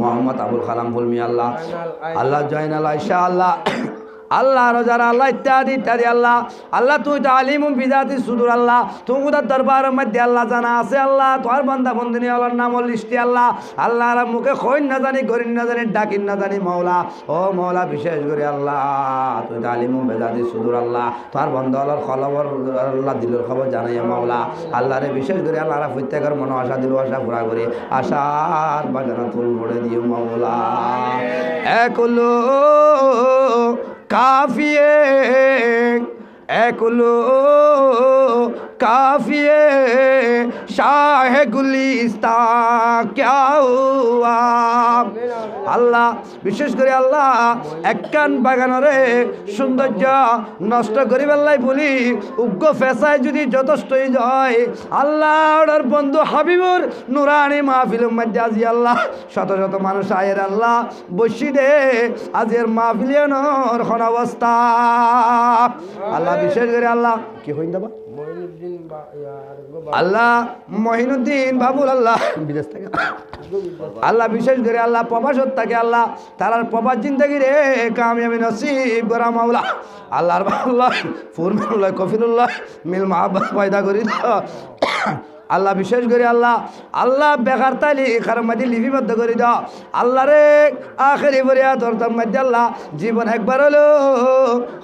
মোহাম্মদ আবুল কালাম ফুলমি আল্লাহ। আল্লাহ জয়নাল আয়সা আল্লাহ। আল্লাহ রোজার আল্লাহ ইত্যাদি ইত্যাদি আল্লাহ। আল্লাহ, তুই তো আলিম বিজাতি সুদূর আল্লাহ। তুমি কোথার দরবারের মধ্যে আল্লাহ জানা আছে আল্লাহ। তোমার বান্দা বন্দিনী আল্লাহর নাম লিস্টি আল্লাহ। আল্লাহ মুখে খৈন না জানি, গরিন না জানি, ডাকিন না জানি মৌলা। ও মৌলা, বিশেষ করে আল্লাহ, তুই তো আলিম বেজাতি সুদূর আল্লাহ। তোমার বন্ধ আল্লাহর খবর, আল্লাহ দিলের খবর জানাইয়া মৌলা। আল্লাহ রে বিশেষ করে আল্লাহ প্রত্যেকের মনে আশা, দিল আশা পুরা করে। আশার বাগানা ফুল ভরে দিও মৌলা। একলো কাফিয়ে একলো কাফিয়ে শাহ গুলিস্তা ক্যা হুয়া? আল্লাহ, বিশেষ করে আল্লাহ একখান বাগানরে সৌন্দর্য নষ্ট করি পেলাই বলি উগ্র ফেসায় যদি যথেষ্টই হয় আল্লাহ ওর বন্ধু হাবিবুর নুরানি মাহফিল আজি আল্লাহ, শত শত মানুষ আয়ের আল্লাহ, বসি দে, আজের মাহফিলিয়নর অবস্থা আল্লাহ, বিশেষ করে আল্লাহ, কি হইন দেবা? আল্লাহ মহিনুদ্দিন বাবুল আল্লাহ। বিদেশ থেকে। আল্লাহ বিশেষ করে আল্লাহ প্রবাসত থাকে আল্লাহ তারার প্রবাস জিন্দগি রে কামিয়াবি নসিব করা মাওলা। আল্লাহর আল্লাহ ফুরমানুল্লাহ কফিরুল্লাহ মিল মাহাব্বা পয়দা করি। আল্লাহ বিশেষ করে আল্লাহ আল্লাহ বেকার তালি খার মাঝে লিপিবদ্ধ করে দাও। আল্লাহ রে আখেরি বরিয়া তোর মধ্যে আল্লাহ, জীবন একবার হলো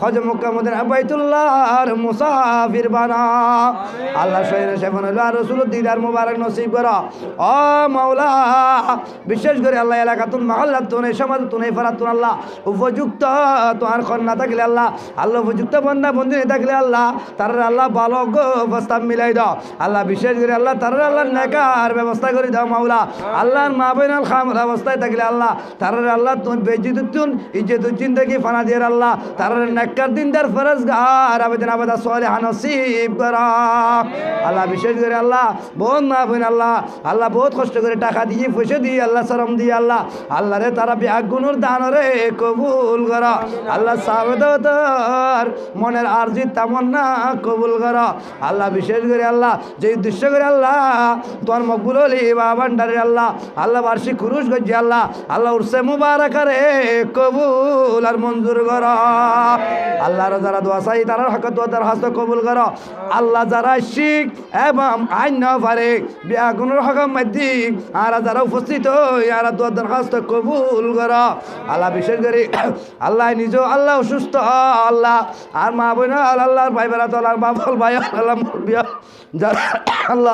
হজ মুকামুদ্দিন আবাইতুল্লাহর মুসাফির বানা। আল্লাহ শহীদ সেবন হলো আর রসুল দিদার মুবারক নসিব কর। ও মাওলা, বিশেষ করে আল্লাহ এলাকা তুন মহল্লা তুন এই সমাজ তুন এই ফারা তুন আল্লাহ, উপযুক্ত তোমার কন্যা থাকলে আল্লাহ আল্লাহ উপযুক্ত বন্ধা বন্ধু থাকলে আল্লাহ, তার আল্লাহ গো প্রস্তাব মিলাই দাও। আল্লাহ বিশেষ করে আল্লাহ তার আল্লাহ নেকার ব্যবস্থা করে দাও মাওলা। আল্লাহর মা বোনাল খামর অবস্থায় থাকলে আল্লাহ তার আল্লাহ তুমি বেজিদুন ইজ্জত জিন্দগি ফানা দিয়ে আল্লাহ। তার নেকার দিনদার ফরজ গার আবেদন আবেদা সোয়ালে হানসিব আল্লাহ বিশেষ করে আল্লাহ, বহুত মা বোন আল্লাহ আল্লাহ বহুত কষ্ট করে টাকা দিয়ে, পয়সা দিয়ে, আল্লাহ শরম দিয়ে আল্লাহ আল্লাহ রে তারা বিয়াগুনুর দানরে কবুল করা। আল্লাহ সাবেদর মনের আরজি তামন্না কবুল করা। আল্লাহ বিশেষ করে আল্লাহ, যে উদ্দেশ্য করে আল্লাহ, তোমার মকবুল হলি বা ভান্ডারে আল্লাহ আল্লাহ বার্ষিক খুরুশ করছি আল্লাহ আল্লাহ উর্সে মুবারকারে কবুল আর মঞ্জুর কর। আল্লাহর যারা দোয়া চাই তারা হক দোয়া, তার কবুল কর। আল্লাহ যারা শিখ এবং আইন পারে বিয়াগুনের হকম মধ্যে আর যারা উপস্থিত আর দোয়া দরখাস্ত কবুল কর। আল্লাহ বিশেষ করে আল্লাহ নিজ, আল্লাহ অসুস্থ, আল্লাহ আর মা বোন আল্লাহর ভাই বেড়া তো আল্লাহ বাবল ভাই আল্লাহ যারা আল্লাহ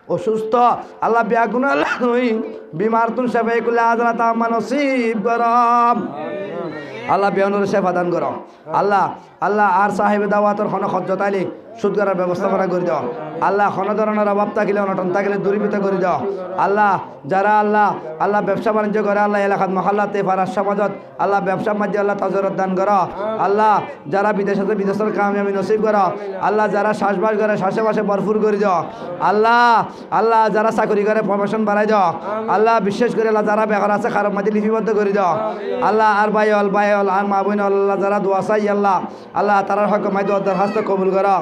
অসুস্থ, আল্লাহ বিয়াগুন বিমার তুন সেবাই করলে আজরা তা মানসিব গরম আল্লাহ বিয়ানুর সেবা দান করো। আল্লাহ আল্লাহ আর সাহেব দাওয়াতর খন সজ্জতাইলি সুদ করার ব্যবস্থাপনা করে দাও। আল্লাহ কোনো ধরনের অভাব থাকিলে, অনটন থাকিলে দূরীভূত করে দাও। আল্লাহ, যারা আল্লাহ আল্লাহ ব্যবসা বাণিজ্য করে, আল্লাহ এলাকাত, মহল্লাতে ফারাস সমাজত আল্লাহ ব্যবসা মাধ্যমে আল্লাহ তজরত দান করো। আল্লাহ, যারা বিদেশ বিদেশের আমি নসিব করো। আল্লাহ, যারা শ্বাসবাস করে শ্বাসে বাসে ভরপুর করে দাও। আল্লাহ আল্লাহ যারা চাকরি করে প্রমোশন বাড়াই দাও। আল্লাহ বিশেষ করে আল্লাহ যারা বেকার আছে খারাপ মাঝে লিপিবদ্ধ করে দাও। আল্লাহ আর ভাই অল ভাই অল আর মা বোন আল্লাহ যারা দোয়া চাই আল্লাহ আল্লাহ তারার হক মাই দোয়া দরখাস্ত কবুল করো।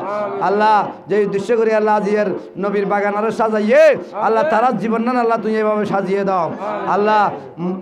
আল্লাহ যে উদ্দেশ্য করে আল্লাহ আজিয়ের নবীর বাগান আরও সাজাইয়ে আল্লাহ তারার জীবন না আল্লাহ তুমি এভাবে সাজিয়ে দাও। আল্লাহ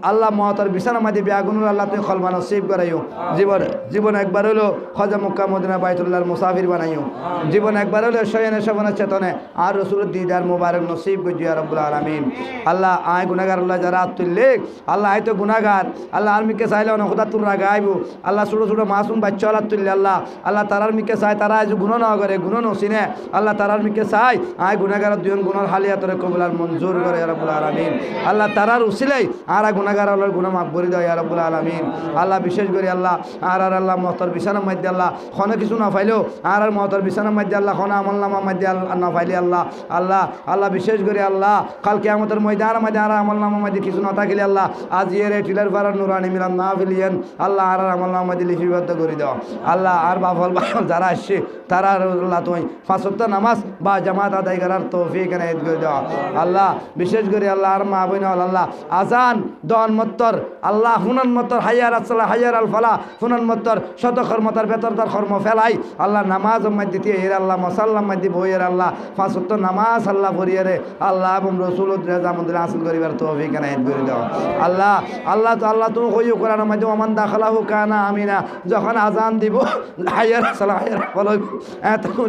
আল্লাহ মহতর বিছানা মাঝে বেআগুন আল্লাহ তুমি খলমান নসিব করাইও। জীবন জীবন একবার হলো খজা মুক্কা মদিনা বাইতুল্লাহর মুসাফির বানাইও। জীবন একবার হলো শয়নে শবনের চেতনে। আর রসুল দিদার মুবারক নসিব গুজিয়া রব্বুল আলামিন। আল্লাহ আয় গুনাগার আল্লাহ যারা তুললে আল্লাহ আয় তো গুনাগার আল্লাহ আর মিকে চাইলে অনেক কথা গাইব। আল্লাহ ছোটো ছোটো মাসুম বাচ্চা আল্লাহ তুললে, আল্লাহ আল্লাহ তারার মিকে চাই তারা আজ গুণ না করে, গুণ নসিনে আল্লাহ তারার মিকে চাই আয় গুনাগার দুজন গুণর হালিয়া তোরে কবুল আর মঞ্জুর করে রব্বুল আলামিন। আল্লাহ তারার উসিলাই আর গুনাগার আল্লাহর গুণ মাফ করে দেয় রব্বুল আলামিন। আল্লাহ বিশেষ করে আল্লাহ আর আর আল্লাহ মহতর বিছানার মধ্যে আল্লাহ খনে কিছু না পাইলেও আর আর মহতর বিছানার মধ্যে আল্লাহ খনে আমল মধ্যে আল্লাহ না পাইলে আল্লাহ আল্লাহ আল্লাহ বিশেষ করে আল্লাহ কালকে আমাদের ময়দান মধ্যে আর আমল নামার মধ্যে কিছু না থাকিলে আল্লাহ, আজ ইয়ের টিলার পাড়ার নুরানি মিলাম না ফেলিয়েন আল্লাহ আর আমল নামার মধ্যে লিপিবদ্ধ করে দাও। আল্লাহ আর বাফল যারা আসছে, তারা আল্লাহ তুমি ফাঁসত্ব নামাজ বা জামাত আদায় করার তৌফিক এনায়ত করে দেওয়া আল্লাহ বিশেষ করে আল্লাহ আর মা বোন আল্লাহ, আজান দন মত্তর, আল্লাহ হুনন মত্তর হাইয়ার আসলা হাইয়ার আল ফালা হুনন মত্তর শত কর্মতার বেতর তার কর্ম ফেলাই, আল্লাহ নামাজ মাধ্যে দিয়ে এর আল্লাহ, মসাল্লাম মাধ্যে বইয়ের আল্লাহ ফাঁসত্ব নামাজ আল্লাহ পড়িয়ারে আল্লাহ এবং রসুল রাজামুদ্দিন হাসিল করিবার তৌফিক এনায়ত করে দেওয়া আল্লাহ আল্লাহ তো, আল্লাহ তুমি কইও কোরআন মাধ্যমে অমান দাখলাহু কানা আমিনা যখন আজান দিব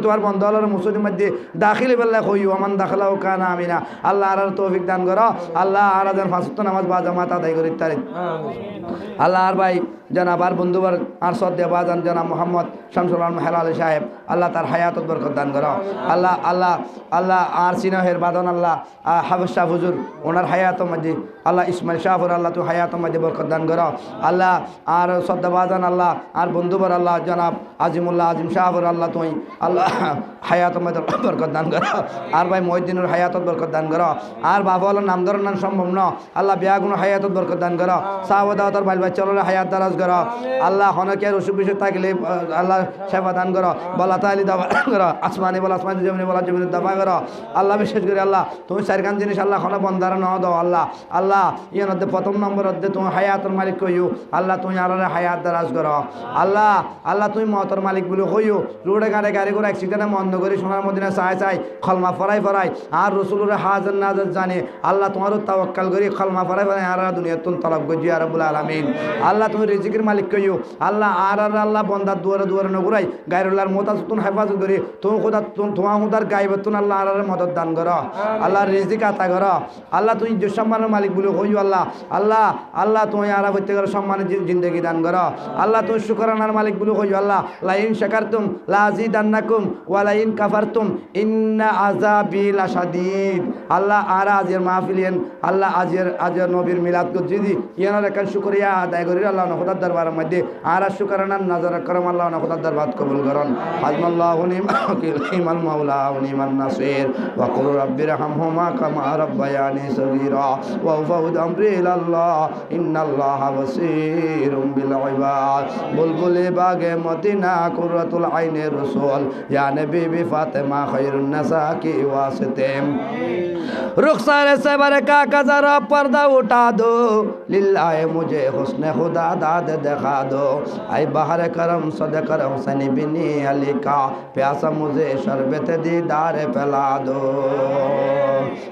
তোমার বন্ধ হলার মুসলিম মধ্যে দাখিল বেলা কইও অমান দাখলাহু কানা আমিনা আল্লাহ আর তৌফিক দান করো। আল্লাহ আর আজান ফাঁসত্ব নামাজ বা জামাত আদায় করি তারি আল্লাহ আর ভাই, জনাব আর বন্ধুবার আর সদ্দে বাজান জনাব মোহাম্মদ শামসুল আলম হেলা আলী সাহেব, আল্লাহ তার হায়াত বরকত দান করো। আল্লাহ আল্লাহ আল্লাহ আর সিনহের বাদন আল্লাহ শাহ হুজুর ওনার হায়াত মাঝে আল্লাহ ইসমাইল শাহর আল্লাহ তুই হায়াত মাঝে বরকত দান করো। আল্লাহ, আর সদ্দে বাজান আল্লাহ, আর বন্ধুবার আল্লাহ, জনাব আজিমুল্লাহ আজিম শাহর আল্লাহ তুই আল্লাহ হায়াত মাঝে বরকত দান করো। আর ভাই মহিদ্দিনুর হায়াত বরকত দান করো। আর বাবা আল্লাহ নাম ধরার নাম সম্ভব ন আল্লাহ বিয়াগুন হায়াত বরকত দান করো। সাহদাওয়াতার বাইল বাচ্চা হায়াত দারাজ করো। আল্লাহ হনকের অসুখ বিসুখ থাকলে আল্লাহ সেবা দান করো। বলা তালি দাবা করো। আসমানি বলা আসমানি জমিনি বলা জমিনি দাবা করো। আল্লাহ বিশেষ করে আল্লাহ, তুমি চারিখান জিনিস আল্লাহ হন ন দাও আল্লাহ। আল্লাহ ইয়ার মধ্যে প্রথম নম্বর মধ্যে তুমি হায়াতর মালিক কইও আল্লাহ, তুমি আর হায়াত দারাজ করো। আল্লাহ আল্লাহ, তুমি মতর মালিক বলে কইও রোডে ঘাটে গাড়ি করে অ্যাক্সিডেন্টে বন্ধ করি সোনার মদিনা চাই চাই খলমা ফরাই ফরাই। আর রসুলের হাজার নাজার জানে। আল্লাহ, তোমারও তাওয়াক্কাল করি, খলমা ফরাই ফরাই। আর দুনিয়া তুন তলব গজি আর বলে আলামিন। আল্লাহ, তুমি রিজিকের মালিক কইও আল্লাহ, আর আর আল্লাহ বন্দার দুয়ারে দুয়ারে নগুরাই। গায়রুল্লাহর মোতা তুন হেফাজত করি। তুমি খোদা তুমি তোমার হুদার গাইবতুন আল্লাহ, আর মদত দান করো। আল্লাহ রিজিক আতা করো। আল্লাহ, তুমি যে সম্মানের মালিক বলে কইও আল্লাহ আল্লাহ আল্লাহ তুমি আর প্রত্যেকের সম্মানের জিন্দগি দান করো। আল্লাহ তুমি শুকরানার মালিক বলে কইও আল্লাহ, লাইন শাকারতুম লাজি দান্নাকুম ওয়ালাইন কাফারতুম, ইন্না আযাবি লাশাদীদ আল্লাহ আর আজের মাহফিলিয়েন আল্লাহ আজের আজের নবীর মিলাদ যদি ইয়ানার একান শুকরিয়া আদায় করি, আল্লাহ নখদার দরবারের মধ্যে আর শুকরানার নজর করম, আল্লাহ নখদার দরবার কবুল করুন। হাজমাল্লাহু নিমা ওয়াকিল মাওলা ওয়া নিমান নাসির। ওয়া কুল রাব্বি রহমহুমা কামা রাব্বায়ানি সগীরা। ওয়া ফাউদ আমরি ইলাল্লাহ ইন্নাল্লাহা বাসীরুম বিল ইবাদ বুলবুলি বাগে মদিনা কুররাতুল আইনে রসুল ইয়া নবী বি ফাতেমা খায়রুন নাসা কি ওয়াসিতেম रुखसार से बर का कजरा पर्दा उठा दो लिल्लाह मुझे हुस्न खुदा दाद दिखा दो आई बाहर करम सद करम सनी बिनी अली का प्यासा मुझे शरबत दीदार पिला दो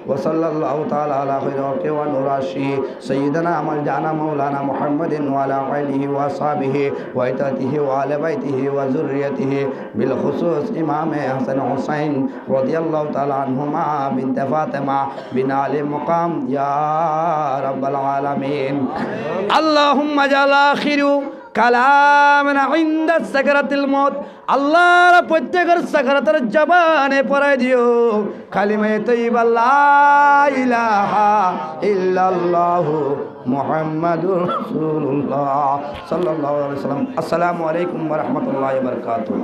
वसल्लल्लाहु ताला अला खैर व الراشي سيدنا مرجعنا مولانا محمد وعلى آله وأصحابه وإتاته وعلى بيته وذريته بالخصوص إمام حسن حسين رضي الله تعالى عنهما بنت فاطمة بن علي مقام يا رب العالمين اللهم جل آخر কালামনা ইন্দা সাকারাতিল মত আল্লাহর প্রত্যেকের সাকারাতের জবানে পড়াই দিও। কালিমে তৈবা লা ইলাহা ইল্লাল্লাহু মুহাম্মাদুর রাসূলুল্লাহ সাল্লাল্লাহু আলাইহি ওয়াসাল্লাম। আসসালামু আলাইকুম ওয়া রাহমাতুল্লাহি ওয়া বারাকাতুহু।